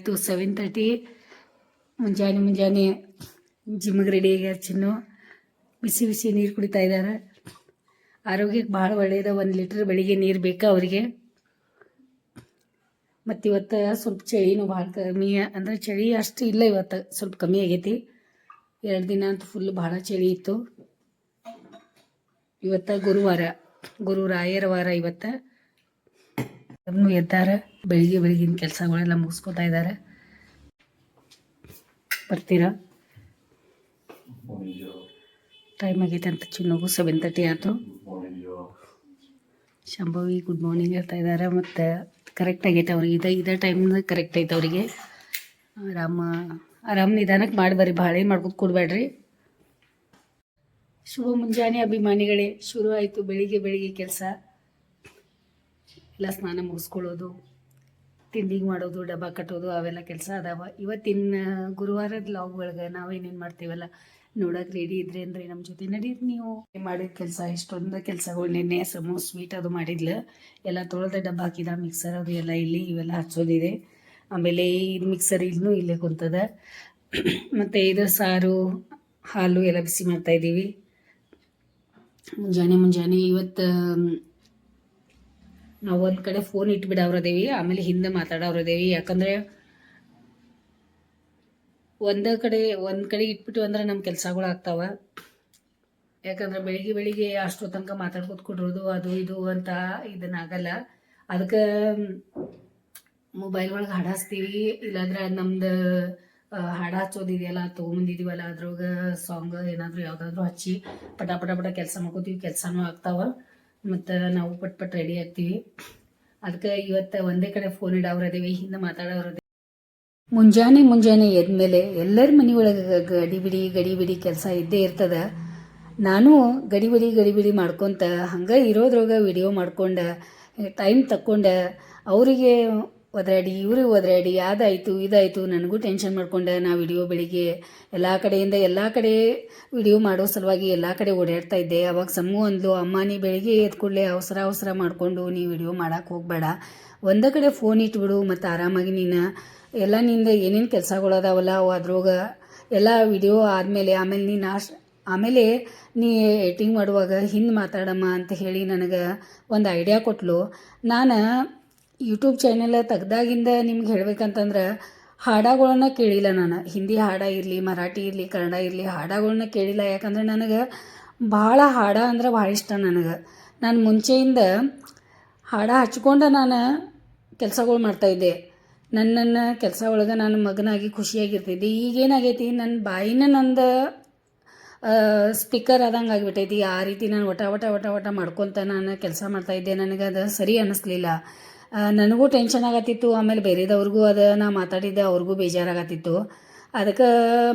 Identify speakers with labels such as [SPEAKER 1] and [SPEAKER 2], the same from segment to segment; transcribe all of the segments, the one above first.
[SPEAKER 1] ಆಯಿತು seven thirty ಮುಂಜಾನೆ ಮುಂಜಾನೆ ಜಿಮ್ಗೆ ರೆಡಿ ಆಗ್ಯಾರ ಚಿನ್ನು ಬಿಸಿ ಬಿಸಿ ನೀರು ಕುಡಿತಾ ಇದ್ದಾರೆ. ಆರೋಗ್ಯಕ್ಕೆ ಭಾಳ ಒಳ್ಳೆಯದ ಒಂದು ಲೀಟ್ರ್ ಬೆಳಿಗ್ಗೆ ನೀರು ಬೇಕಾ ಅವರಿಗೆ? ಮತ್ತು ಇವತ್ತು ಸ್ವಲ್ಪ ಚಳಿನೂ ಭಾಳ ಕಮ್ಮಿ ಅಂದರೆ ಚಳಿ ಅಷ್ಟು ಇಲ್ಲ ಇವತ್ತು. ಸ್ವಲ್ಪ ಕಮ್ಮಿ ಆಗೈತಿ. ಎರಡು ದಿನ ಅಂತ ಫುಲ್ ಭಾಳ ಚಳಿ ಇತ್ತು. ಇವತ್ತು ಗುರುವಾರ. ಗುರು ರಾಯರ ವಾರ ಇವತ್ತು. ಎಲ್ಲರೂ ಎದ್ದಾರೆ, ಬೆಳಿಗ್ಗೆ ಕೆಲಸಗಳೆಲ್ಲ ಮುಗಿಸ್ಕೊತಾ ಇದ್ದಾರೆ ಬರ್ತೀರಾ? ಟೈಮ್ ಆಗೈತೆ ಅಂತ ಚಿನ್ನೋಗು ಸೆವೆನ್ ತರ್ಟಿ ಆಯಿತು. ಶಂಭವಿ ಗುಡ್ ಮಾರ್ನಿಂಗ್ ಹೇಳ್ತಾ ಇದ್ದಾರೆ ಮತ್ತು ಕರೆಕ್ಟ್ ಆಗೈತೆ ಅವ್ರಿಗೆ. ಇದೇ ಇದೇ ಟೈಮ್ ಕರೆಕ್ಟ್ ಐತೆ ಅವರಿಗೆ. ಆರಾಮ ಆರಾಮ್ ನಿಧಾನಕ್ಕೆ ಮಾಡಿ ಭಾಳ ಏನು ಮಾಡ್ಕೊತ ಕೊಡಬೇಡ್ರಿ. ಶುಭ ಮುಂಜಾನೆ ಅಭಿಮಾನಿಗಳೇ, ಶುರು ಆಯಿತು ಬೆಳಿಗ್ಗೆ ಬೆಳಿಗ್ಗೆ ಕೆಲಸ. ಎಲ್ಲ ಸ್ನಾನ ಮುಗಿಸ್ಕೊಳ್ಳೋದು, ತಿಂಡಿಗೆ ಮಾಡೋದು, ಡಬ್ಬ ಕಟ್ಟೋದು, ಅವೆಲ್ಲ ಕೆಲಸ ಅದಾವ. ಇವತ್ತಿನ ಗುರುವಾರದ ಲಾಗ್ ಒಳಗೆ ನಾವೇನೇನು ಮಾಡ್ತೀವಲ್ಲ, ನೋಡೋಕೆ ರೆಡಿ ಇದ್ರೆ ಅಂದ್ರೆ ನಮ್ಮ ಜೊತೆ ನಡೀರಿ ನೀವು. ಮಾಡಿದ ಕೆಲಸ, ಇಷ್ಟೊಂದು ಕೆಲಸಗಳು ನಿನ್ನೆ ಸಮೋ ಸ್ವೀಟ್ ಅದು ಮಾಡಿದ್ಲು. ಎಲ್ಲ ತೊಳೆದ ಡಬ್ಬ ಹಾಕಿದ ಮಿಕ್ಸರ್ ಅದು ಎಲ್ಲ ಇಲ್ಲಿ ಇವೆಲ್ಲ ಹಚ್ಚೋದಿದೆ. ಆಮೇಲೆ ಇದು ಮಿಕ್ಸರ್ ಇನ್ನೂ ಇಲ್ಲೇ ಕುಂತದ. ಮತ್ತು ಇದು ಸಾರು, ಹಾಲು ಎಲ್ಲ ಬಿಸಿ ಮಾಡ್ತಾ ಇದ್ದೀವಿ ಮುಂಜಾನೆ ಮುಂಜಾನೆ ಇವತ್ತು ನಾವು ಒಂದು ಕಡೆ ಫೋನ್ ಇಟ್ಬಿಡವ್ರದೇವಿ ಆಮೇಲೆ ಹಿಂದೆ ಮಾತಾಡೋರದೇವಿ ಯಾಕಂದರೆ ಒಂದೇ ಕಡೆ, ಒಂದು ಕಡೆ ಇಟ್ಬಿಟ್ಟು ಅಂದ್ರೆ ನಮ್ಮ ಕೆಲಸಗಳು ಆಗ್ತಾವ. ಯಾಕಂದ್ರೆ ಬೆಳಿಗ್ಗೆ ಬೆಳಿಗ್ಗೆ ಅಷ್ಟು ತನಕ ಮಾತಾಡ್ಕೊತ ಕೊಡೋದು ಅದು ಇದು ಅಂತ ಇದನ್ನಾಗಲ್ಲ ಅದಕ್ಕೆ ಮೊಬೈಲ್ ಒಳಗೆ ಹಾಡು ಹಚ್ತೀವಿ. ಇಲ್ಲಾಂದ್ರೆ ನಮ್ದು ಹಾಡು ಹಚ್ಚೋದಿದೆಯಲ್ಲ ತೊಗೊಂಬಂದಿದೀವಲ್ಲ ಅದ್ರೊಳಗೆ ಸಾಂಗ್ ಏನಾದರೂ ಯಾವುದಾದ್ರೂ ಹಚ್ಚಿ, ಪಟ ಪಟ ಪಟ ಕೆಲಸ ಮಾಡ್ಕೋತೀವಿ, ಕೆಲಸನೂ ಆಗ್ತಾವ. ಮತ್ತು ನಾವು ಪಟ್ ಪಟ್ ರೆಡಿ ಆಗ್ತೀವಿ. ಅದಕ್ಕೆ ಇವತ್ತು ಒಂದೇ ಕಡೆ ಫೋನ್ ಇಡೋರದೇವಿ ಹಿಂದೆ ಮಾತಾಡೋರದೇವಿ ಮುಂಜಾನೆ ಮುಂಜಾನೆ ಎದ್ಮೇಲೆ ಎಲ್ಲರ ಮನೆಯೊಳಗೆ ಗಡಿ ಬಿಡಿ ಗಡಿ ಬಿಡಿ ಕೆಲಸ ಇದ್ದೇ ಇರ್ತದ. ನಾನು ಗಡಿ ಬಿಡಿ ಗಡಿ ಬಿಡಿ ಮಾಡ್ಕೊತ ಹಂಗೆ ಇರೋದ್ರೊಳಗೆ ವಿಡಿಯೋ ಮಾಡ್ಕೊಂಡು ಟೈಮ್ ತಕ್ಕೊಂಡು ಅವರಿಗೆ ಒದರಾಡಿ ಇವ್ರಿಗೆ ಒದರಾಡಿ, ಅದಾಯಿತು, ಇದಾಯಿತು, ನನಗೂ ಟೆನ್ಷನ್ ಮಾಡ್ಕೊಂಡೆ. ನಾ ವಿಡಿಯೋ ಬೆಳಿಗ್ಗೆ ಎಲ್ಲ ಕಡೆಯಿಂದ ಎಲ್ಲ ಕಡೆ ವಿಡಿಯೋ ಮಾಡೋ ಸಲುವಾಗಿ ಎಲ್ಲ ಕಡೆ ಓಡಾಡ್ತಾ ಇದ್ದೆ. ಅವಾಗ ಸಮ್ಮು ಅಂದ್ಲು, ಅಮ್ಮ, ನೀ ಬೆಳಿಗ್ಗೆ ಕೂಡಲೇ ಅವಸರ ಅವಸರ ಮಾಡಿಕೊಂಡು ನೀ ವಿಡಿಯೋ ಮಾಡೋಕೆ ಹೋಗಬೇಡ. ಒಂದೇ ಕಡೆ ಫೋನ್ ಇಟ್ಬಿಡು ಮತ್ತು ಆರಾಮಾಗಿ ನೀನು. ಎಲ್ಲ ನಿಂದ ಏನೇನು ಕೆಲಸಗಳದಾವಲ್ಲ ಅವು ಅದ್ರೊಳಗೆ ಎಲ್ಲ ವಿಡಿಯೋ ಆದಮೇಲೆ, ಆಮೇಲೆ ನೀನು ಆಮೇಲೆ ನೀ ಎಡಿಟಿಂಗ್ ಮಾಡುವಾಗ ಹಿಂದೆ ಮಾತಾಡಮ್ಮ ಅಂತ ಹೇಳಿ ನನಗೆ ಒಂದು ಐಡಿಯಾ ಕೊಟ್ಲು. ನಾನು ಯೂಟ್ಯೂಬ್ ಚಾನೆಲ್ ತೆಗ್ದಾಗಿಂದ ನಿಮ್ಗೆ ಹೇಳ್ಬೇಕಂತಂದ್ರೆ, ಹಾಡಗಳನ್ನ ಕೇಳಿಲ್ಲ ನಾನು. ಹಿಂದಿ ಹಾಡ ಇರಲಿ, ಮರಾಠಿ ಇರಲಿ, ಕನ್ನಡ ಇರಲಿ ಹಾಡಗಳನ್ನ ಕೇಳಿಲ್ಲ. ಯಾಕಂದ್ರೆ ನನಗೆ ಭಾಳ ಹಾಡ ಅಂದ್ರೆ ಭಾಳ ಇಷ್ಟ ನನಗೆ. ನಾನು ಮುಂಚೆಯಿಂದ ಹಾಡ ಹಚ್ಕೊಂಡು ನಾನು ಕೆಲಸಗಳು ಮಾಡ್ತಾಯಿದ್ದೆ ನನ್ನನ್ನು ನನ್ನ ಕೆಲಸ ಒಳಗೆ ನಾನು ಮಗನಾಗಿ ಖುಷಿಯಾಗಿರ್ತಿದ್ದೆ. ಈಗೇನಾಗೈತಿ ನನ್ನ ಬಾಯಿನ ನಂದು ಸ್ಪೀಕರ್ ಆದಂಗೆ ಆಗಿಬಿಟ್ಟೈತಿ. ಆ ರೀತಿ ನಾನು ಒಟ ಒಟ ಒಟ ಒಟ ಮಾಡ್ಕೊತ ನಾನು ಕೆಲಸ ಮಾಡ್ತಾಯಿದ್ದೆ ನನಗೆ ಅದು ಸರಿ ಅನ್ನಿಸ್ಲಿಲ್ಲ ನನಗೂ ಟೆನ್ಷನ್ ಆಗತ್ತಿತ್ತು. ಆಮೇಲೆ ಬೇರೆದವ್ರಿಗೂ ಅದು, ನಾ ಮಾತಾಡಿದ್ದೆ, ಅವ್ರಿಗೂ ಬೇಜಾರಾಗತ್ತಿತ್ತು. ಅದಕ್ಕೆ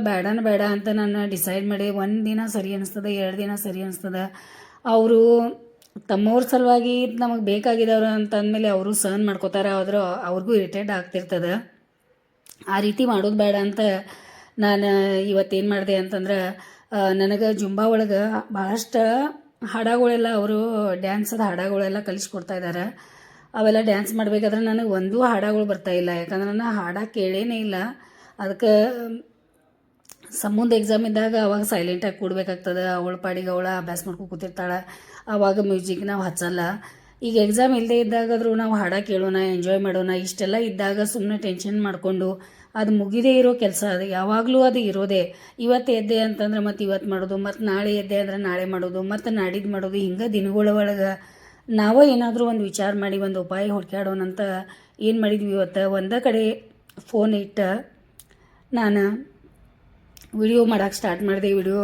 [SPEAKER 1] ಬೇಡನ ಬೇಡ ಅಂತ ನಾನು ಡಿಸೈಡ್ ಮಾಡಿ, ಒಂದು ದಿನ ಸರಿ ಅನಿಸ್ತದೆ, ಎರಡು ದಿನ ಸರಿ ಅನಿಸ್ತದೆ. ಅವರು ತಮ್ಮವ್ರ ಸಲುವಾಗಿ ನಮಗೆ ಬೇಕಾಗಿದ್ದವ್ರು ಅಂತ ಅಂದಮೇಲೆ ಅವರು ಸಹನ್ ಮಾಡ್ಕೋತಾರೆ, ಆದ್ರೆ ಅವ್ರಿಗೂ ಇರಿಟೇಟ್ ಆಗ್ತಿರ್ತದೆ. ಆ ರೀತಿ ಮಾಡೋದು ಬೇಡ ಅಂತ ನಾನು ಇವತ್ತೇನು ಮಾಡಿದೆ ಅಂತಂದ್ರೆ ನನಗೆ ಜುಂಬಾ ಒಳಗೆ ಭಾಳಷ್ಟು ಹಾಡಗಳೆಲ್ಲ, ಅವರು ಡ್ಯಾನ್ಸದ ಹಾಡಗಳೆಲ್ಲ ಕಲಿಸ್ಕೊಡ್ತಾ ಇದ್ದಾರೆ ಅವೆಲ್ಲ ಡ್ಯಾನ್ಸ್ ಮಾಡಬೇಕಾದ್ರೆ ನನಗೆ ಒಂದೂ ಹಾಡಗಳು ಬರ್ತಾಯಿಲ್ಲ ಯಾಕಂದ್ರೆ ನಾನು ಹಾಡ ಕೇಳೇನೇ ಇಲ್ಲ. ಅದಕ್ಕೆ, ಸಂಬಂಧ ಎಕ್ಸಾಮ್ ಇದ್ದಾಗ ಅವಾಗ ಸೈಲೆಂಟಾಗಿ ಕೂಡಬೇಕಾಗ್ತದೆ. ಅವಳ ಪಾಡಿಗೆ ಅವಳ ಅಭ್ಯಾಸ ಮಾಡ್ಕೊಂಡು ಕೂತಿರ್ತಾಳೆ. ಅವಾಗ ಮ್ಯೂಸಿಕ್ ನಾವು ಹಚ್ಚಲ್ಲ. ಈಗ ಎಕ್ಸಾಮ್ ಇಲ್ಲದೆ ಇದ್ದಾಗಾದರೂ ನಾವು ಹಾಡ ಕೇಳೋಣ ಎಂಜಾಯ್ ಮಾಡೋಣ, ಇಷ್ಟೆಲ್ಲ ಇದ್ದಾಗ ಸುಮ್ಮನೆ ಟೆನ್ಷನ್ ಮಾಡಿಕೊಂಡು ಅದು ಮುಗಿದೇ ಇರೋ ಕೆಲಸ. ಅದು ಯಾವಾಗಲೂ ಅದು ಇರೋದೇ. ಇವತ್ತು ಎದ್ದೆ ಅಂತಂದ್ರೆ ಮತ್ತು ಇವತ್ತು ಮಾಡೋದು ಮತ್ತು ನಾಳೆ ಎದ್ದೆ ಅಂದರೆ ನಾಳೆ ಮಾಡೋದು ಮತ್ತು ನಾಡಿದ್ದು ಮಾಡೋದು, ಹಿಂಗೆ ದಿನಗಳ ಒಳಗೆ. ನಾವೇ ಏನಾದರೂ ಒಂದು ವಿಚಾರ ಮಾಡಿ, ಒಂದು ಉಪಾಯ ಹುಡ್ಕ್ಯಾಡೋಣ ಅಂತ ಏನು ಮಾಡಿದ್ವಿ ಇವತ್ತು? ಒಂದೇ ಕಡೆ ಫೋನ್ ಇಟ್ಟು ನಾನು ವಿಡಿಯೋ ಮಾಡೋಕ್ಕೆ ಸ್ಟಾರ್ಟ್ ಮಾಡಿದೆ. ವಿಡಿಯೋ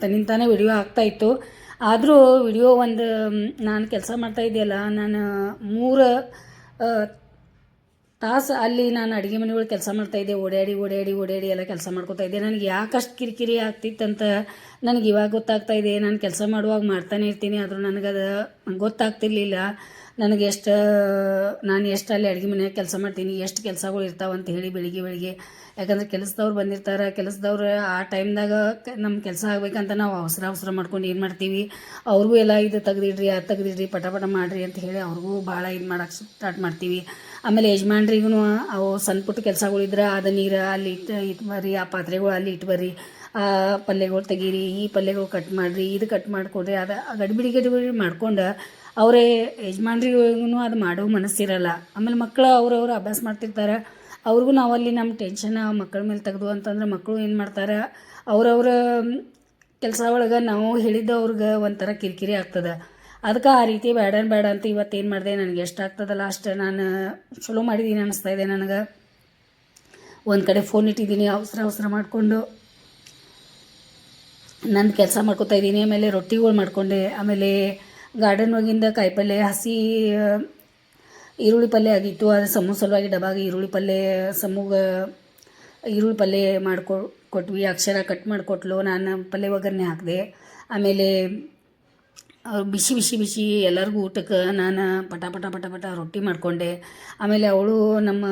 [SPEAKER 1] ತನ್ನಿಂತಾನೇ ವಿಡಿಯೋ ಆಗ್ತಾಯಿತ್ತು ಆದರೂ ವಿಡಿಯೋ ಒಂದು, ನಾನು ಕೆಲಸ ಮಾಡ್ತಾ ಇದೆಯಲ್ಲ, ನಾನು ಮೂರು ತಾಸು ಅಲ್ಲಿ ನಾನು ಅಡುಗೆ ಮನೆಯೊಳಗೆ ಕೆಲಸ ಮಾಡ್ತಾಯಿದ್ದೆ ಓಡಾಡಿ ಓಡಾಡಿ ಓಡಾಡಿ ಎಲ್ಲ ಕೆಲಸ ಮಾಡ್ಕೊತಾ ಇದ್ದೆ. ನನಗೆ ಯಾಕಷ್ಟು ಕಿರಿಕಿರಿ ಆಗ್ತಿತ್ತಂತ ನನಗೆ ಇವಾಗ ಗೊತ್ತಾಗ್ತಾ ಇದೆ. ನಾನು ಕೆಲಸ ಮಾಡುವಾಗ ಮಾಡ್ತಾನೆ ಇರ್ತೀನಿ, ಆದರೂ ನನಗದು ಗೊತ್ತಾಗ್ತಿರ್ಲಿಲ್ಲ. ನನಗೆ ಎಷ್ಟು, ನಾನು ಎಷ್ಟು ಅಲ್ಲಿ ಅಡುಗೆ ಮನೆಯಾಗ ಕೆಲಸ ಮಾಡ್ತೀನಿ, ಎಷ್ಟು ಕೆಲಸಗಳು ಇರ್ತಾವೆ ಅಂತ ಹೇಳಿ ಬೆಳಿಗ್ಗೆ ಬೆಳಿಗ್ಗೆ. ಯಾಕಂದ್ರೆ ಕೆಲಸದವ್ರು ಬಂದಿರ್ತಾರೆ, ಕೆಲಸದವ್ರು ಆ ಟೈಮ್ದಾಗ ನಮ್ಮ ಕೆಲಸ ಆಗ್ಬೇಕಂತ ನಾವು ಅವಸರ ಅವಸರ ಮಾಡ್ಕೊಂಡು ಏನು ಮಾಡ್ತೀವಿ? ಅವ್ರಿಗೂ ಎಲ್ಲ ಇದು ತೆಗ್ದಿಡ್ರಿ, ಅದು ತೆಗ್ದಿಡ್ರಿ, ಪಟ ಪಟ ಮಾಡಿರಿ ಅಂತ ಹೇಳಿ ಅವ್ರಿಗೂ ಭಾಳ ಇದು ಮಾಡೋಕೆ ಸ್ಟಾರ್ಟ್ ಮಾಡ್ತೀವಿ. ಆಮೇಲೆ ಯಜಮಾನ್ರಿಗೂ ಅವು ಸಣ್ಣ ಪುಟ್ಟ ಕೆಲಸಗಳಿದ್ರೆ ಅದು ನೀರು ಅಲ್ಲಿ ಇಟ್ಟು ಇಟ್ಟು ಬರ್ರಿ, ಆ ಪಾತ್ರೆಗಳು ಅಲ್ಲಿ ಇಟ್ಟು ಬರ್ರಿ, ಆ ಪಲ್ಯಗಳು ತೆಗೀರಿ, ಈ ಪಲ್ಯಗಳು ಕಟ್ ಮಾಡಿರಿ, ಇದು ಕಟ್ ಮಾಡಿಕೊಡ್ರಿ, ಅದು ಗಡ್ಬಿಡಿ ಗಡ್ಬಿಡಿ ಮಾಡ್ಕೊಂಡು ಅವರೇ ಯಜಮಾನ್ರಿಗೂ ಅದು ಮಾಡೋ ಮನಸ್ಸಿರಲ್ಲ. ಆಮೇಲೆ ಮಕ್ಕಳು ಅವ್ರವ್ರು ಅಭ್ಯಾಸ ಮಾಡ್ತಿರ್ತಾರೆ. ಅವ್ರಿಗೂ ಅಲ್ಲಿ ನಮ್ಮ ಟೆನ್ಷನ್ ಮಕ್ಕಳ ಮೇಲೆ ತೆಗೆದು ಅಂತಂದ್ರೆ ಮಕ್ಕಳು ಏನು ಮಾಡ್ತಾರೆ, ಅವ್ರವ್ರ ಕೆಲಸ ಒಳಗೆ ನಾವು ಹೇಳಿದ್ದು ಅವ್ರಿಗೆ ಒಂಥರ ಕಿರಿಕಿರಿ ಆಗ್ತದೆ. ಅದಕ್ಕೆ ಆ ರೀತಿ ಬೇಡ ಬೇಡ ಅಂತ ಇವತ್ತೇನು ಮಾಡಿದೆ, ನನಗೆ ಎಷ್ಟು ಆಗ್ತದಲ್ಲ ಅಷ್ಟು ನಾನು ಚಲೋ ಮಾಡಿದ್ದೀನಿ ಅನ್ನಿಸ್ತಾ ಇದೆ ನನಗೆ. ಒಂದು ಕಡೆ ಫೋನ್ ಇಟ್ಟಿದ್ದೀನಿ, ಅವಸರ ಅವಸರ ಮಾಡಿಕೊಂಡು ನನ್ನ ಕೆಲಸ ಮಾಡ್ಕೊತಾ ಇದ್ದೀನಿ, ಆಮೇಲೆ ರೊಟ್ಟಿಗಳು ಮಾಡ್ಕೊಂಡೆ, ಆಮೇಲೆ ಗಾರ್ಡನ್ ಹೋಗಿಂದ ಕಾಯಿಪಲ್ಯ ಹಸಿ ಈರುಳ್ಳಿ ಪಲ್ಯ ಆಗಿತ್ತು ಅದು ಸಮೂ ಸಲುವಾಗಿ ಡಬ್ಬಾಗಿ ಈರುಳ್ಳಿ ಪಲ್ಯ ಸಮೂಗ ಈರುಳ್ಳಿ ಪಲ್ಯ ಮಾಡ್ಕೊ, ಕೊಟ್ವಿ, ಅಕ್ಷರ ಕಟ್ ಮಾಡಿಕೊಟ್ಲು, ನಾನು ಪಲ್ಯ ಒಗ್ಗರಣೆ ಹಾಕಿದೆ, ಆಮೇಲೆ ಬಿಸಿ ಬಿಸಿ ಬಿಸಿ ಎಲ್ಲರಿಗೂ ಊಟಕ್ಕೆ ನಾನು ಪಟ ಪಟ ಪಟ ಪಟ ರೊಟ್ಟಿ ಮಾಡಿಕೊಂಡೆ. ಆಮೇಲೆ ಅವಳು ನಮ್ಮ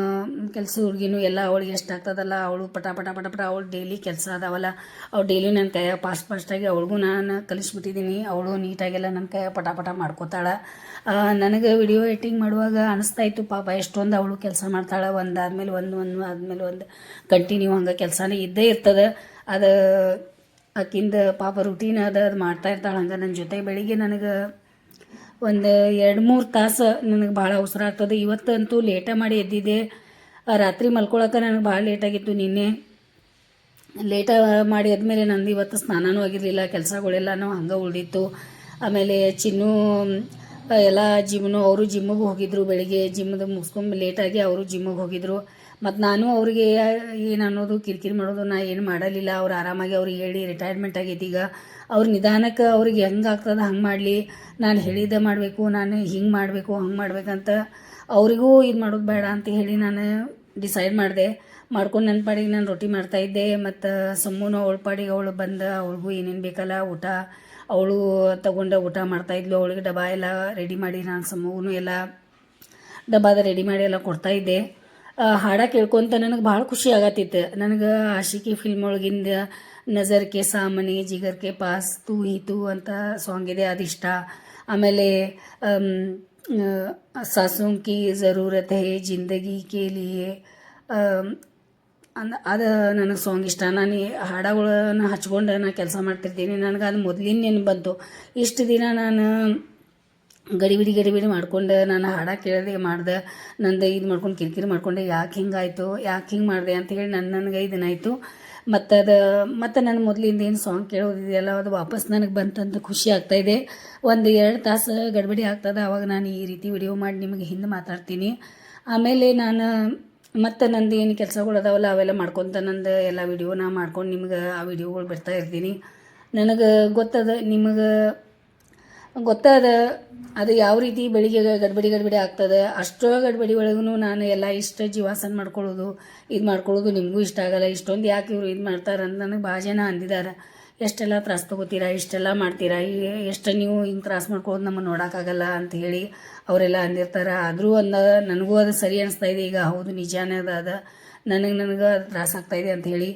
[SPEAKER 1] ಕೆಲಸ ಹುಡುಗಿನೂ ಎಲ್ಲ ಅವಳಿಗೆ ಎಷ್ಟು ಆಗ್ತದಲ್ಲ, ಅವಳು ಪಟ ಪಟ ಪಟ ಪಟ ಅವಳು ಡೈಲಿ ಕೆಲಸ ಅದಾವಲ್ಲ, ಅವ್ಳು ಡೈಲಿ ನನ್ನ ಕೈಯಾಗ ಫಾಸ್ಟ್ ಫಾಸ್ಟಾಗಿ ಅವಳಿಗೂ ನಾನು ಕಲಿಸ್ಬಿಟ್ಟಿದ್ದೀನಿ. ಅವಳು ನೀಟಾಗೆಲ್ಲ ನನ್ನ ಕೈಯಾಗ ಪಟ ಪಟ ಮಾಡ್ಕೋತಾಳೆ. ನನಗೆ ವಿಡಿಯೋ ಎಡಿಟಿಂಗ್ ಮಾಡುವಾಗ ಅನಿಸ್ತಾ ಇತ್ತು, ಪಾಪ ಎಷ್ಟೊಂದು ಅವಳು ಕೆಲಸ ಮಾಡ್ತಾಳೆ. ಒಂದಾದ್ಮೇಲೆ ಒಂದು ಒಂದು, ಆದಮೇಲೆ ಒಂದು. ಕಂಟಿನ್ಯೂ ಹಂಗೆ ಕೆಲಸನೇ ಇದ್ದೇ ಇರ್ತದೆ. ಅದು ಆಕಿಂದ ಪಾಪ ರುಟೀನ್ ಅದ, ಅದು ಮಾಡ್ತಾ ಇರ್ತಾಳೆ ಹಂಗೆ. ನನ್ನ ಜೊತೆ ಬೆಳಿಗ್ಗೆ ನನಗೆ ಒಂದು ಎರಡು ಮೂರು ತಾಸು ನನಗೆ ಭಾಳ ಉಸಿರಾಗ್ತದೆ ಇವತ್ತಂತೂ ಲೇಟ ಮಾಡಿ ಎದ್ದಿದ್ದೆ. ರಾತ್ರಿ ಮಲ್ಕೊಳಕ್ಕೆ ನನಗೆ ಭಾಳ ಲೇಟಾಗಿತ್ತು ನಿನ್ನೆ. ಲೇಟ ಮಾಡಿ ಆದಮೇಲೆ ನಂದು ಇವತ್ತು ಸ್ನಾನನೂ ಆಗಿರಲಿಲ್ಲ, ಕೆಲಸಗಳೆಲ್ಲನೂ ಹಂಗೆ ಉಳಿದಿತ್ತು. ಆಮೇಲೆ ಚಿನ್ನು, ಎಲ್ಲ ಜಿಮ್ನು ಅವರು ಜಿಮ್ಮಿಗೆ ಹೋಗಿದ್ರು ಬೆಳಿಗ್ಗೆ. ಜಿಮ್ದು ಮುಗಿಸ್ಕೊಂಡು ಲೇಟಾಗಿ ಅವರು ಜಿಮ್ಮಿಗೆ ಹೋಗಿದ್ರು. ಮತ್ತು ನಾನು ಅವ್ರಿಗೆ ಏನು ಅನ್ನೋದು ಕಿರಿಕಿರಿ ಮಾಡೋದು ನಾ ಏನು ಮಾಡಲಿಲ್ಲ. ಅವ್ರು ಆರಾಮಾಗಿ ಅವ್ರಿಗೆ ಹೇಳಿ ರಿಟೈರ್ಮೆಂಟ್ ಆಗೈತಿ ಈಗ. ಅವ್ರ ನಿಧಾನಕ್ಕೆ ಅವ್ರಿಗೆ ಹೆಂಗೆ ಆಗ್ತದೆ ಹಂಗೆ ಮಾಡಲಿ. ನಾನು ಹೇಳಿದ್ದೆ ಮಾಡಬೇಕು, ನಾನು ಹಿಂಗೆ ಮಾಡಬೇಕು, ಹಂಗೆ ಮಾಡ್ಬೇಕಂತ ಅವರಿಗೂ ಇದು ಮಾಡೋದು ಬೇಡ ಅಂತ ಹೇಳಿ ನಾನು ಡಿಸೈಡ್ ಮಾಡಿದೆ. ಮಾಡ್ಕೊಂಡು ನನ್ನ ಪಾಡಿಗೆ ನಾನು ರೊಟ್ಟಿ ಮಾಡ್ತಾಯಿದ್ದೆ ಮತ್ತು ಸಮ್ಮೂನು ಅವಳ ಪಾಡಿಗೆ ಅವಳು ಬಂದ, ಅವಳಿಗೂ ಏನೇನು ಬೇಕಲ್ಲ, ಊಟ. ಅವಳು ತಗೊಂಡು ಊಟ ಮಾಡ್ತಾಯಿದ್ಲು ಅವಳಿಗೆ ಡಬ್ಬ ಎಲ್ಲ ರೆಡಿ ಮಾಡಿ ನಾನು ಸಮ್ಮೂನು ಎಲ್ಲ ಡಬ್ಬಾದ ರೆಡಿ ಮಾಡಿ ಎಲ್ಲ ಕೊಡ್ತಾಯಿದ್ದೆ ಹಾಡ ಕೇಳ್ಕೊಂತ ನನಗೆ ಭಾಳ ಖುಷಿ ಆಗತ್ತಿತ್ತು. ನನಗೆ ಆಶಿಕಿ ಫಿಲ್ಮ್ ಒಳಗಿಂದ ನಜರ್ ಕೆ ಸಾಮನೆ ಜಿಗರ್ ಕೆ ಪಾಸ್ ತೂ ಹಿ ತೂ ಅಂತ ಸಾಂಗ್ ಇದೆ ಅದಿಷ್ಟ ಆಮೇಲೆ ಕಿ ಜರೂರತ್ ಹೇ ಜಿಂದಗಿ ಕೆ ಲಿಯೆ ಅಮ್, ಅಂದ ಅದು ನನಗೆ ಸಾಂಗ್ ಇಷ್ಟ. ನಾನು ಹಾಡಗಳನ್ನ ಹಚ್ಕೊಂಡು ನಾನು ಕೆಲಸ ಮಾಡ್ತಿರ್ತೀನಿ. ನನಗೆ ಅದು ಮೊದಲಿನ ನೆನಪು ಬಂತು. ಇಷ್ಟು ದಿನ ನಾನು ಗಡಿಬಿಡಿ ಗಡಿಬಿಡಿ ಮಾಡ್ಕೊಂಡು ನಾನು ಹಾಡ ಕೇಳಿದೆ, ಮಾಡ್ದೆ, ನಂದು ಇದು ಮಾಡ್ಕೊಂಡು ಕಿರಿಕಿರಿ ಮಾಡ್ಕೊಂಡೆ, ಯಾಕೆ ಹಿಂಗಾಯಿತು ಯಾಕೆ ಹಿಂಗೆ ಮಾಡಿದೆ ಅಂತ ಹೇಳಿ ನನ್ನ ನನಗೆ ಇದನ್ನಾಯಿತು ಮತ್ತು ಅದು, ಮತ್ತು ನನ್ನ ಮೊದಲಿಂದ ಏನು ಸಾಂಗ್ ಕೇಳೋದಿದೆಯಲ್ಲ, ಅದು ವಾಪಸ್ ನನಗೆ ಬಂತಂತ ಖುಷಿ ಆಗ್ತಾಯಿದೆ ಒಂದು ಎರಡು ತಾಸು ಗಡಿಬಿಡಿ ಆಗ್ತದೆ ಆವಾಗ ನಾನು ಈ ರೀತಿ ವಿಡಿಯೋ ಮಾಡಿ ನಿಮಗೆ ಹಿಂದೆ ಮಾತಾಡ್ತೀನಿ. ಆಮೇಲೆ ನಾನು ಮತ್ತು ನಂದು ಏನು ಕೆಲಸಗಳು ಅದಾವಲ್ಲ, ಅವೆಲ್ಲ ಮಾಡ್ಕೊತ ನಂದು ಎಲ್ಲ ವಿಡಿಯೋನ ಮಾಡ್ಕೊಂಡು ನಿಮ್ಗೆ ಆ ವಿಡಿಯೋಗಳು ಬಿಡ್ತಾ ಇರ್ತೀನಿ. ನನಗೆ ಗೊತ್ತದ, ನಿಮಗೆ ಗೊತ್ತಾದ ಅದು ಯಾವ ರೀತಿ ಬೆಳಿಗ್ಗೆ ಗಡ್ಬಡಿ ಗಡ್ಬಡಿ ಆಗ್ತದೆ ಅಷ್ಟೋ ಗಡ್ಬಡಿ ಒಳಗೂ ನಾನು ಎಲ್ಲ ಇಷ್ಟ ಜೀವಾಸನ ಮಾಡ್ಕೊಳ್ಳೋದು, ಇದು ಮಾಡ್ಕೊಳ್ಳೋದು ನಿಮಗೂ ಇಷ್ಟ ಆಗಲ್ಲ, ಇಷ್ಟೊಂದು ಯಾಕೆ ಇವರು ಇದು ಮಾಡ್ತಾರೆ ಅಂತ ನನಗೆ ಭಾಳ ಜನ ಅಂದಿದ್ದಾರೆ ಎಷ್ಟೆಲ್ಲ ತ್ರಾಸು ತೊಗೋತೀರಾ, ಇಷ್ಟೆಲ್ಲ ಮಾಡ್ತೀರಾ ಎಷ್ಟು ನೀವು ಹಿಂಗೆ ತ್ರಾಸು ಮಾಡ್ಕೊಳ್ಳೋದು ನಮ್ಮನ್ನು ನೋಡೋಕ್ಕಾಗಲ್ಲ ಅಂತ ಹೇಳಿ ಅವರೆಲ್ಲ ಅಂದಿರ್ತಾರೆ. ಆದರೂ ಅಂದ, ನನಗೂ ಅದು ಸರಿ ಅನಿಸ್ತಾ ಇದೆ, ಈಗ ಹೌದು ನಿಜಾನೇ ಅದ ಅದ. ನನಗೆ ನನಗೆ ಅದು ತ್ರಾಸ ಆಗ್ತಾಯಿದೆ ಅಂತ ಹೇಳಿ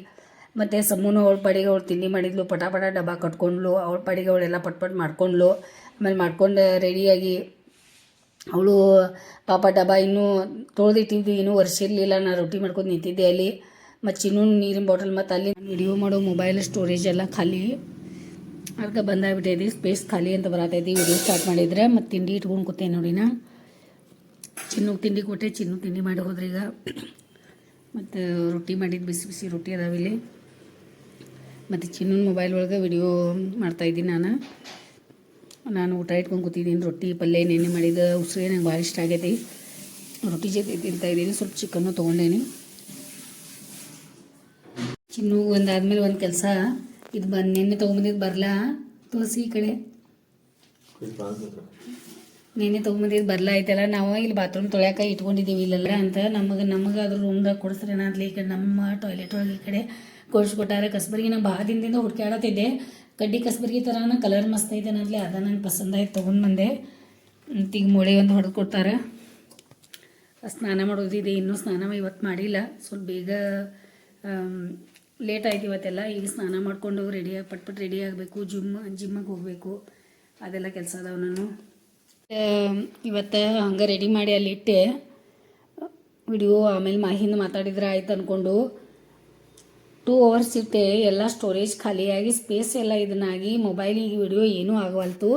[SPEAKER 1] ಮತ್ತು ಸಮೂನು ಅವಳ ಪಾಡಿಗೆ ಅವಳು ತಿಂಡಿ ಮಾಡಿದ್ಲು ಪಟಾಪಟ ಪಟ ಡಬ್ಬ ಕಟ್ಕೊಂಡ್ಲು, ಅವಳ ಪಾಡಿಗೆ ಅವಳೆಲ್ಲ ಪಟ್ಪಟ್ ಪಟ್ ಮಾಡ್ಕೊಂಡ್ಲು. ಆಮೇಲೆ ಮಾಡ್ಕೊಂಡು ರೆಡಿಯಾಗಿ ಅವಳು ಪಾಪ ಡಬ್ಬ ಇನ್ನೂ ತೊಳೆದಿಟ್ಟಿದ್ದು ಇನ್ನೂ ಒರೆಸಿರ್ಲಿಲ್ಲ. ನಾನು ರೊಟ್ಟಿ ಮಾಡ್ಕೊಂಡು ನಿಂತಿದ್ದೆ ಅಲ್ಲಿ. ಮತ್ತು ಚಿನ್ನು ನೀರಿನ ಬಾಟಲ್ ಮತ್ತು ಅಲ್ಲಿ ವಿಡಿಯೋ ಮಾಡೋ ಮೊಬೈಲ್ ಸ್ಟೋರೇಜ್ ಎಲ್ಲ ಖಾಲಿ. ಅದಕ್ಕೆ ಬಂದಾಗ್ಬಿಟ್ಟೈತಿ ಸ್ಪೇಸ್ ಖಾಲಿ ಅಂತ ಬರತೈತಿ. ವಿಡಿಯೋ ಸ್ಟಾರ್ಟ್ ಮಾಡಿದ್ರೆ ಮತ್ತು ತಿಂಡಿ ಇಟ್ಕೊಂಡು ಕೂತೆ ನೋಡಿನ ಚಿನ್ನು ತಿಂಡಿ ಕೊಟ್ಟೆ ಚಿನ್ನು ತಿಂಡಿ ಮಾಡಿ ಹೋದ್ರೆ ಈಗ. ಮತ್ತು ರೊಟ್ಟಿ ಮಾಡಿದ್ದು ಬಿಸಿ ಬಿಸಿ ರೊಟ್ಟಿ ಅದಾವಿಲ್ಲಿ ಮತ್ತು ಚಿನ್ನೂನ ಮೊಬೈಲ್ ಒಳಗೆ ವಿಡಿಯೋ ಮಾಡ್ತಾಯಿದ್ದೀನಿ ನಾನು. ನಾನು ಊಟ ಇಟ್ಕೊಂಡು ಕೂತಿದ್ದೀನಿ. ರೊಟ್ಟಿ ಪಲ್ಯ ನೆನೆ ಮಾಡಿದ ಉಸ್ರೆ ನಂಗೆ ಭಾಳ ಇಷ್ಟ ಆಗೈತಿ. ರೊಟ್ಟಿ ಜೊತೆ ತಿಂತಾ ಇದ್ದೀನಿ. ಸ್ವಲ್ಪ ಚಿಕನ್ನು ತೊಗೊಂಡೇನಿ. ಚಿನ್ನು ಒಂದಾದ್ಮೇಲೆ ಒಂದು ಕೆಲಸ. ಇದು ಬಂದು ನೆನ್ನೆ ತೊಗೊಂಬಂದಿದ್ದು ಬರಲಾ. ತುಳಸಿ ಈ ಕಡೆ. ನೆನ್ನೆ ತೊಗೊಂಬಂದಿದ್ದು ಬರಲ ಐತಲ್ಲ. ನಾವು ಇಲ್ಲಿ ಬಾತ್ರೂಮ್ ತೊಳ್ಯಾಕ ಇಟ್ಕೊಂಡಿದ್ದೀವಿ ಇಲ್ಲೆಲ್ಲ ಅಂತ. ನಮಗೆ ನಮಗೆ ಅದ್ರ ರೂಮ್ದಾಗ ಕೊಡಿಸ್ರೆ ಏನಾದ್ಲಿ ಈ ಕಡೆ ನಮ್ಮ ಟಾಯ್ಲೆಟ್ ಒಳಗೆ ಈ ಕಡೆ ಕೊಡಿಸ್ಕೊಟ್ಟಾರೆ. ಕಸ್ಬರಿಗೆ ನಾನು ಭಾಳ ದಿನದಿಂದ ಹುಡ್ಕ್ಯಾಡತ್ತಿದ್ದೆ. ಕಡ್ಡಿ ಕಸ್ಬರ್ಗಿ ಥರನ ಕಲರ್ ಮಸ್ತ್ ಐತೆ ಅನ್ನದ್ಲಿ ಅದ ನಂಗೆ ಪಸಂದ ಆಯ್ತು, ತೊಗೊಂಡು ಬಂದೆ. ಈಗ ಮೊಳೆ ಒಂದು ಹೊಡೆದು ಕೊಡ್ತಾರೆ. ಸ್ನಾನ ಮಾಡೋದಿದೆ ಇನ್ನೂ ಸ್ನಾನ ಇವತ್ತು ಮಾಡಿಲ್ಲ. ಸ್ವಲ್ಪ ಬೇಗ ಲೇಟ್ ಆಯ್ತು ಇವತ್ತೆಲ್ಲ. ಈಗ ಸ್ನಾನ ಮಾಡಿಕೊಂಡು ರೆಡಿಯಾಗಿ ಪಟ್ ಪಟ್ ರೆಡಿ ಆಗಬೇಕು. ಜಿಮ್ ಜಿಮ್ಮಿಗೆ ಹೋಗಬೇಕು. ಅದೆಲ್ಲ ಕೆಲಸ ಅದಾವ ನಾನು ಇವತ್ತು ಹಂಗೆ ರೆಡಿ ಮಾಡಿ ಅಲ್ಲಿಟ್ಟೆ ವಿಡಿಯೋ ಆಮೇಲೆ ಮಾಹಿಂದ ಮಾತಾಡಿದ್ರೆ ಆಯ್ತು ಅಂದ್ಕೊಂಡು ಟೂ ಅವರ್ಸ್ ಇಟ್ಟೆ ಎಲ್ಲ ಸ್ಟೋರೇಜ್ ಖಾಲಿಯಾಗಿ ಸ್ಪೇಸ್ ಎಲ್ಲ ಇದನ್ನಾಗಿ ಮೊಬೈಲಿಗೆ ವಿಡಿಯೋ ಏನೂ ಆಗವಲ್ತು.